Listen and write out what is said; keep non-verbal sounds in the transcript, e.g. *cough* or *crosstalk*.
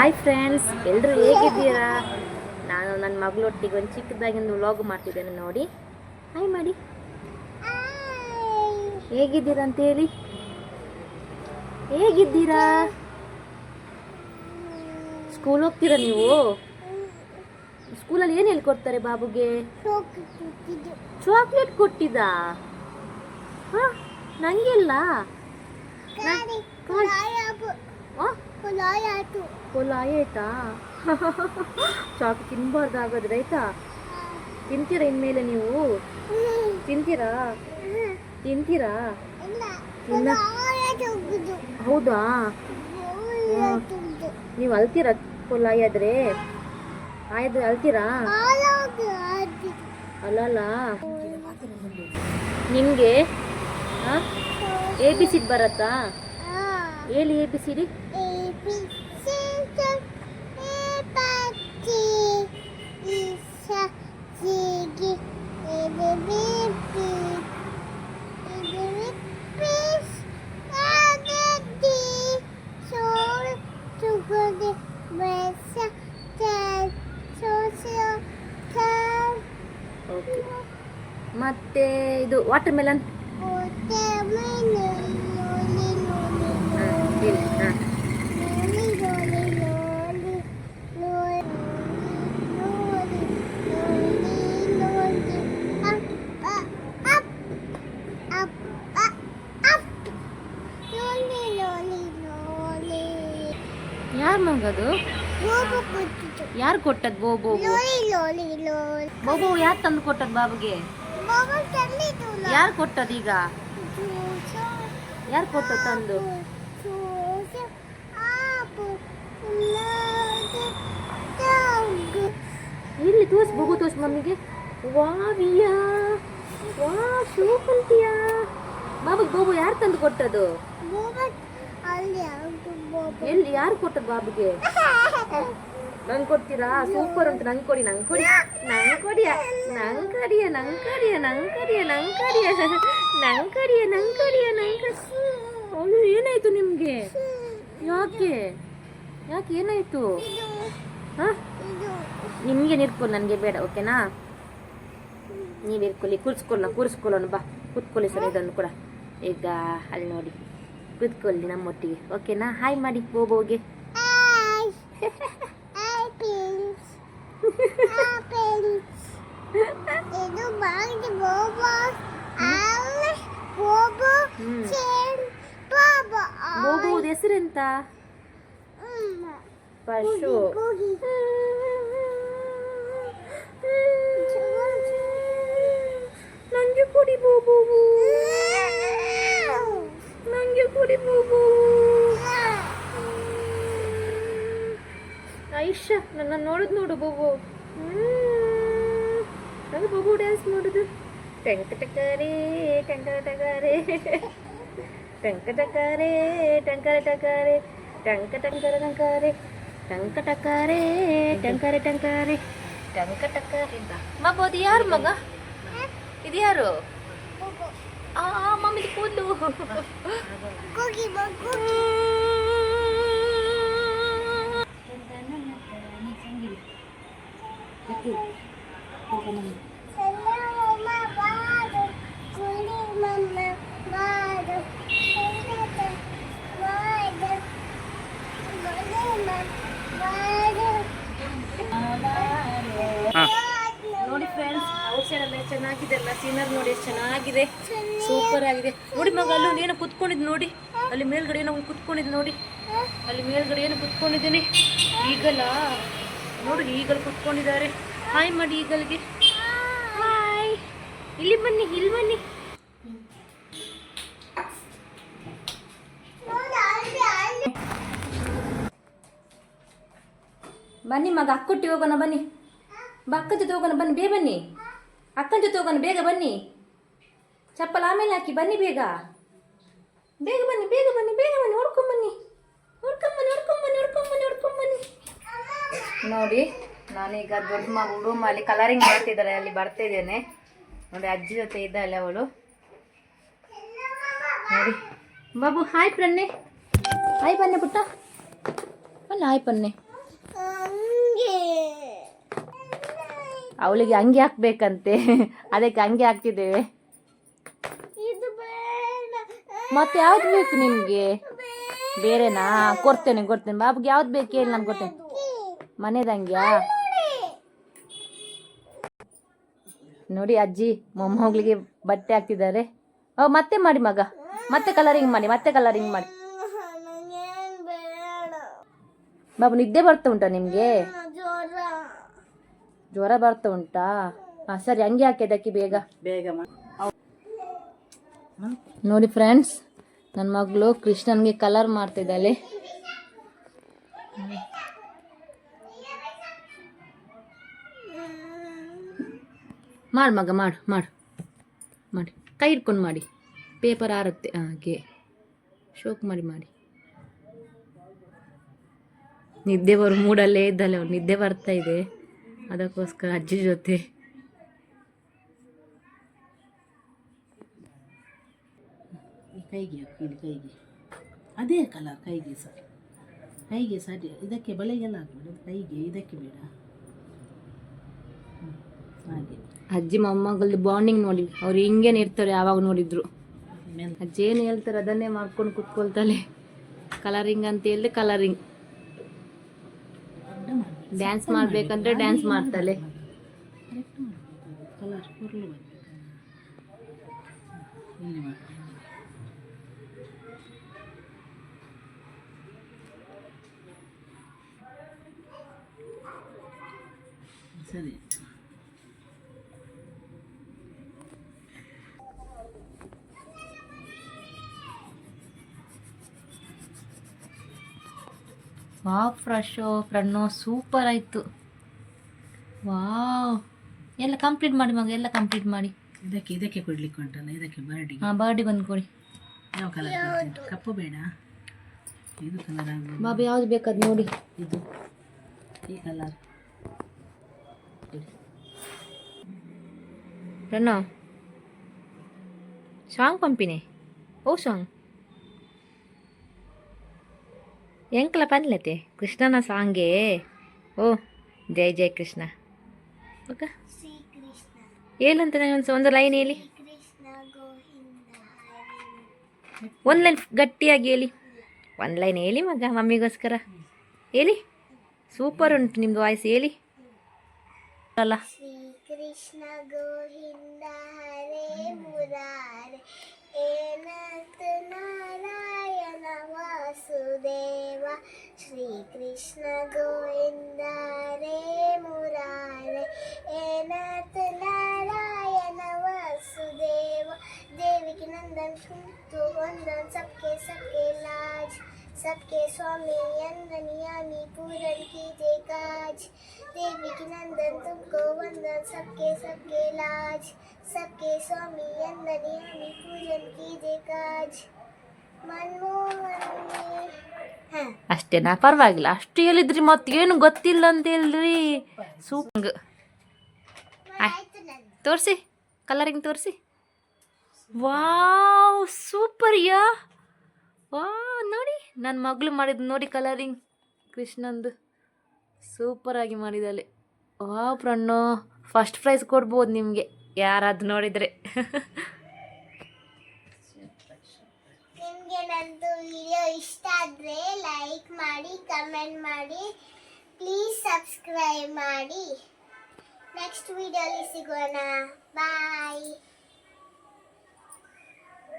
Hi friends ಎಲ್ಲರೂ ಹೇಗಿದ್ದೀರಾ? ನಾನು ನನ್ನ ಮಗಳೊಟ್ಟಿಗೆ ಒಂದು ಚಿಕ್ಕದಾಗಿಂದು ವ್ಲಾಗ್ ಮಾಡ್ತಿದ್ದೇನೆ ನೋಡಿ. ಹಾಯ್ ಮಾಡಿ. ಹೇಗಿದ್ದೀರಾ ಅಂತ ಹೇಳಿ ಹೇಗಿದ್ದೀರಾ? ಸ್ಕೂಲ್ ಹೋಗ್ತೀರಾ ನೀವು? ಸ್ಕೂಲಲ್ಲಿ ಏನು ಹೇಳ್ಕೊಡ್ತಾರೆ ಬಾಬುಗೆ? ಚಾಕ್ಲೇಟ್ ಕೊಟ್ಟಿದ್ದಾ? ಹಾಂ ನನಗಿಲ್ಲ ಫುಲ್ *laughs* ಚಾಕು ಚಾಕ್ ತಿನ್ಬಾರ್ದು ಹಾಗಾದ್ರೆ ಆಯ್ತಾ ತಿಂತೀರಾ ಇನ್ಮೇಲೆ ನೀವು? ತಿಂತೀರಾ? ತಿಂತೀರಾ? ಇಲ್ಲ. ಹೌದಾ? ನೀವು ಅಲ್ತೀರಾ ಕೊಲಾಯಿ ಆದ್ರೆ ಆಯ್ದು ಅಲ್ತೀರಾ ಅಲ್ಲಲ್ಲ. ನಿಮಗೆ ಎ ಬಿ ಸಿಟ್ ಬರತ್ತಾ? ಹೇಳಿ ಎ ಬಿ ಸಿ ಡಿ ಮತ್ತೆ ಇದು ವಾಟರ್ ಮೆಲನ್ ಯಾರು ಮಗದು ಯಾರು ಕೊಟ್ಟದ್ ಬೋಬೋ? ಬೋಬೋ ಯಾರು ತಂದು ಕೊಟ್ಟದ್ ಬಾಬುಗೆ? ಯಾರು ಕೊಟ್ಟದ್ ಈಗ? ಯಾರು ಕೊಟ್ಟ ತಂದು? ಇಲ್ಲಿ ತೋರ್ಸ್, ಬೋಬು ತೋರ್ಸ್ ಮಮ್ಮಿಗೆ. ವಾವಿಯಾ ವಾ ಶೂಕಂತಿಯಾ ಬಾಬುಗೆ ಬೋಬು ಯಾರು ತಂದು ಕೊಟ್ಟದು ಎಲ್ಲಿ ಯಾರು ಕೊಟ್ಟದ್ ಬಾಬುಗೆ? *laughs* ನಂಗೆ ಕೊಡ್ತೀರಾ? ಸೂಪರ್ ಅಂತ ನಂಗೆ ಕೊಡಿ ನಂಗೆ ಕೊಡಿ. ನಂಗೆ ಕೊಡಿಯ ನಂಗೆ ಕಡಿಯ ನಂಗೆ ಕಡಿಯ ನಂಗೆ ಕಡಿಯ ನಂಗೆ ಕಡಿಯ ನಂಗೆ ಕಡಿಯ ನಂಗೆ ಕಡಿಯ ನಂಗೆ ಅಯ್ಯೋ ಏನಾಯ್ತು ನಿಮಗೆ? ಯಾಕೆ? ಯಾಕೆ ಏನಾಯ್ತು? ಹಾಂ? ನಿಮಗೆ ನಿರ್ಕೊಳ್ಳಿ ನನಗೆ ಬೇಡ ಓಕೆನಾ? ನೀವು ಇರ್ಕೊಳ್ಳಿ ಕೂರಿಸ್ಕೊಳ್ಳೋಣ ಕೂರಿಸ್ಕೊಳ್ಳೋಣ ಬಾ. ಕೂತ್ಕೊಳ್ಳಿ ಸರ್ ಇದನ್ನು ಕೂಡ. ಈಗ ಅಲ್ಲಿ ನೋಡಿ. ಕೂತ್ಕೊಳ್ಳಿ ನಮ್ಮೊಟ್ಟಿಗೆ. ಓಕೆನಾ ಹಾಯ್ ಮಾಡಿ ಬೋಬೋಗೆ ಬಾ ಬೋಬೋದ ಹೆಸರೆಂತ ಪಶು. ನಂಗೆ ಕೊಡಿ ಬೋಬೋ. ನನ್ನ ನೋಡುದು ನೋಡು ಬೋಬೋ ಅದು ಬೋಬೋ ಡ್ಯಾನ್ಸ್ ನೋಡುದು ಟೆಂಕ ಟಕರೇ ಟಂಕ ಟಕರೇ ಟಂಕ ಟಕರೇ ಟಂಕರ ಟಕರೇ ಟಂಕ ಟಂಕರ ಟಂಕರೆ ಟಂಕ ಟಕರೇ ಟಂಕರೆ ಟಂಕರೆ ಟಂಕ ಟಕರೆ ಮಗ ಅದು ಯಾರು ಮಗ ಇದು ಯಾರು ಆ ಮಮ್ಮಿ ಕೂದಲು ನೋಡಿ ಫ್ರೆಂಡ್ಸ್ ಔಟ್ಸೈಡ್ ಎಲ್ಲ ಚೆನ್ನಾಗಿದೆ ಅಲ್ಲ? ಸೀನರ್ ನೋಡಿ ಎಷ್ಟು ಚೆನ್ನಾಗಿದೆ. ಸೂಪರ್ ಆಗಿದೆ. ನೋಡಿ ಮಗ ಅಲ್ಲೂ ಏನೋ ಕುತ್ಕೊಂಡಿದ್ ನೋಡಿ. ಅಲ್ಲಿ ಮೇಲ್ಗಡೆ ಏನೋ ಕುತ್ಕೊಂಡಿದ್ ನೋಡಿ. ಅಲ್ಲಿ ಮೇಲ್ಗಡೆ ಏನೋ ಕುತ್ಕೊಂಡಿದ್ದೀನಿ. ಈಗಲ? ನೋಡಿ ಈಗಲ್ ಕುತ್ಕೊಂಡಿದ್ದಾರೆ. ಹಾಯ್ ಮಾಡಿ ಈಗಲ್ಗೆ. ಹಾಯ್ ಇಲ್ಲಿ ಬನ್ನಿ ಇಲ್ಲಿ ಬನ್ನಿ. ಬನ್ನಿ ಮಗ ಅಕ್ಕುಟ್ಟಿ ಹೋಗೋಣ ಬನ್ನಿ. ಅಕ್ಕನ ಜೊತೆ ಹೋಗೋಣ ಬನ್ನಿ ಬೇಗ ಬನ್ನಿ. ಅಕ್ಕನ ಜೊತೆ ಹೋಗೋಣ ಬೇಗ ಬನ್ನಿ. ಚಪ್ಪಲ್ ಆಮೇಲೆ ಹಾಕಿ, ಬನ್ನಿ ಬೇಗ. ಬೇಗ ಬನ್ನಿ ಬೇಗ ಬನ್ನಿ ಬೇಗ ಬನ್ನಿ ಹೊಡ್ಕೊಂಬನ್ನಿ ಹೊಡ್ಕೊಂಬನ್ನಿ ಹೊಡ್ಕೊಂಬನ್ನಿ ಹೊಡ್ಕೊಂಬನ್ನಿ ಹೊಡ್ಕೊಂಬನ್ನಿ ನೋಡಿ, ನಾನೀಗ ದೊಡ್ಡ ಮಗು ರೂಮಲ್ಲಿ ಕಲರಿಂಗ್ ಮಾಡ್ತಿದ್ದಾರೆ ಅಲ್ಲಿ ಬರ್ತಾ ಇದ್ದೇನೆ ನೋಡಿ, ಅಜ್ಜಿ ಜೊತೆ ಇದ್ದಾಳೆ ಅವಳು. ನೋಡಿ. ಬಾಬು, ಹಾಯ್ ಪ್ರನ್ನೆ. ಹಾಯ್ ಬನ್ನಿ ಪುಟ್ಟ. ಬನ್ನಿ ಹಾಯ್ ಪನ್ನೆ ಅವಳಿಗೆ ಅಂಗಿ ಹಾಕ್ಬೇಕಂತೆ. ಅದಕ್ಕೆ ಅಂಗಿ ಹಾಕ್ತಿದ್ದೇವೆ. ಮತ್ತೆ ಯಾವ್ದು ಬೇಕು ನಿಮ್ಗೆ? ಬೇರೆನಾ? ಕೊಡ್ತೇನೆ ಕೊಡ್ತೇನೆ. ಬಾಬುಗೆ ಯಾವ್ದು ಬೇಕು ಹೇಳಿ ನಾನು ಕೊಡ್ತೇನೆ. ಮನೆದಂಗ್ಯಾ ನೋಡಿ ಅಜ್ಜಿ ಮೊಮ್ಮಗಳಿಗೆ ಬಟ್ಟೆ ಹಾಕ್ತಿದ್ದಾರೆ. ಓ ಮತ್ತೆ ಮಾಡಿ ಮಗ. ಮತ್ತೆ ಕಲರಿಂಗ್ ಮಾಡಿ ಮತ್ತೆ ಕಲರಿಂಗ್ ಮಾಡಿ. ಬಾಬು ನಿದ್ದೆ ಬರ್ತಾ ಉಂಟಾ ನಿಮ್ಗೆ? ಜ್ವರ ಬರ್ತಾ ಉಂಟಾ? ಹಾಂ ಸರಿ ಹಂಗೆ ಹಾಕಿದ್ದಕ್ಕೆ ಬೇಗ. ಬೇಗ ನೋಡಿ ಫ್ರೆಂಡ್ಸ್ ನನ್ನ ಮಗಳು ಕೃಷ್ಣನ್ಗೆ ಕಲರ್ ಮಾಡ್ತಿದ್ದಾಳೆ ಮಾಡು ಮಗ ಮಾಡು ಮಾಡು. ಮಾಡಿ. ಕೈ ಹಿಡ್ಕೊಂಡು ಮಾಡಿ. ಪೇಪರ್ ಆರುತ್ತೆ. ಹಾಗೆ. ಶೋಕ್ ಮಾಡಿ ಮಾಡಿ. ನಿದ್ದೆ ಬರೋ ಮೂಡಲ್ಲೇ ಇದ್ದಲ್ಲ ಅವ್ರು ನಿದ್ದೆ ಬರ್ತಾ ಇದೆ. ಅದಕ್ಕೋಸ್ಕರ ಅಜ್ಜಿ ಜೊತೆ. ಕೈಗೆ ಹಾಕು, ಕೈಗೆ. ಅದೇ ಕಲರ್ ಕೈಗೆ ಸಹ ಕೈಗೆ ಸರಿ ಇದಕ್ಕೆ ಬಳೆಗೆಲ್ಲ ಹಾಕ್ಬೇಡ ಕೈಗೆ ಇದಕ್ಕೆ ಬೇಡ. ಹಾಗೆ. ಅಜ್ಜಿ ಮೊಮ್ಮಗಳದ್ದು ಬಾಂಡಿಂಗ್ ನೋಡಿ ಅವ್ರು ಹಿಂಗೇನು ಇರ್ತಾರೆ ಯಾವಾಗ ನೋಡಿದ್ರು. ಅಜ್ಜಿ ಏನು ಹೇಳ್ತಾರೆ ಅದನ್ನೇ ಮಾಡ್ಕೊಂಡು ಕುತ್ಕೊಳ್ತಾಳೆ. ಕಲರಿಂಗ್ ಅಂತ ಹೇಳಿದ್ರೆ ಕಲರಿಂಗ್ ಡ್ಯಾನ್ಸ್ ಮಾಡ್ಬೇಕಂದ್ರೆ ಡ್ಯಾನ್ಸ್ ಮಾಡ್ತಾಳೆ ಕರೆಕ್ಟ್ ಮಾಡಬೇಕು ಕಲರ್ ಕುರುಳು ಬರಬೇಕು ಇಲ್ಲಿ ಮಾಡ್ಬೇಕು ಸರಿ ವಾವ್ ಫ್ರೆಶೋ ಫ್ರಣ್ಣೋ ಸೂಪರ್ ಆಯಿತು. ವಾವ್. ಎಲ್ಲ ಕಂಪ್ಲೀಟ್ ಮಾಡಿ ಮಗ ಎಲ್ಲ ಕಂಪ್ಲೀಟ್ ಮಾಡಿ. ಇದಕ್ಕೆ ಇದಕ್ಕೆ ಕೊಡ್ಲಿಕ್ಕೆ ಉಂಟಲ್ಲ ಇದಕ್ಕೆ ಬರ್ಡಿ ಹಾಂ ಬರ್ಡಿ ಬಂದು ಕೊಡಿ. ಯಾವ ಕಲರ್ ಕಪ್ಪು ಬೇಡ? ಇದು ಕಲರ್ ಆಗ್ಬೋದು ಬಾಬು ಯಾವ್ದು ಬೇಕಾದ್ ನೋಡಿ. ಇದು. ಈ ಕಲರ್ ಫ್ರಣ್ಣು ಸಾಂಗ್ ಪಂಪಿನಿ? ಓ ಸಾಂಗ್ ಎಂಕಲ ಪನ್ಲತೆ ಕೃಷ್ಣನ ಸಾಂಗೇ? ಓ, ಜೈ ಜೈ ಕೃಷ್ಣ. ಓಕೆ? ಏನಂತ ಒಂದು ಒಂದು ಲೈನ್ ಹೇಳಿ. ಒಂದು ಲೈನ್ ಗಟ್ಟಿಯಾಗಿ ಹೇಳಿ. ಒಂದು ಲೈನ್ ಹೇಳಿ ಮಗ, ಮಮ್ಮಿಗೋಸ್ಕರ. ಹೇಳಿ. ಸೂಪರ್ ಉಂಟು ನಿಮ್ದು ವಾಯ್ಸ್, ಹೇಳಿ. ಅಲ್ಲ. ಕೃಷ್ಣ कृष्ण श्री कृष्ण गोविंद रे मुरारे, एनाथ नारायण वासुदेव देवी के नंदन तो वंदन, सबके सबके लाज, सबके स्वामी यंदनियामी पूरन की जय काज। देवी के नंदन, तुमको वंदन, सबके सबके लाज, सबके स्वामी यंदनियामी पूरन की जय काज। ಅಷ್ಟೇನಾ ಪರವಾಗಿಲ್ಲ. ಅಷ್ಟು ಹೇಳಿದ್ರಿ ಮತ್ತೆ ಏನು ಗೊತ್ತಿಲ್ಲ ಅಂತ ಹೇಳ್ರಿ. ಸೂಪಂಗ್ ತೋರಿಸಿ ಕಲರಿಂಗ್ ತೋರಿಸಿ. ವಾವ್ ಸೂಪರ್ ಯಾ? ವಾ ನೋಡಿ ನನ್ನ ಮಗಳು ಮಾಡಿದ್ದು ನೋಡಿ ಕಲರಿಂಗ್ ಕೃಷ್ಣಂದು. ಸೂಪರಾಗಿ ಮಾಡಿದಾಳೆ ವಾ ಪ್ರಣ್ಣು ಫಸ್ಟ್ ಪ್ರೈಸ್ ಕೊಡ್ಬೋದು ನಿಮಗೆ. ಯಾರಾದ್ರು ನೋಡಿದರೆ. *laughs* ನಿಮಗೆ ನಂದು ವಿಡಿಯೋ ಇಷ್ಟ ಆದರೆ ಲೈಕ್ ಮಾಡಿ ಕಮೆಂಟ್ ಮಾಡಿ. ಪ್ಲೀಸ್ ಸಬ್ಸ್ಕ್ರೈಬ್ ಮಾಡಿ. ನೆಕ್ಸ್ಟ್ ವಿಡಿಯೋಲಿ ಸಿಗೋಣ. ಬಾಯ್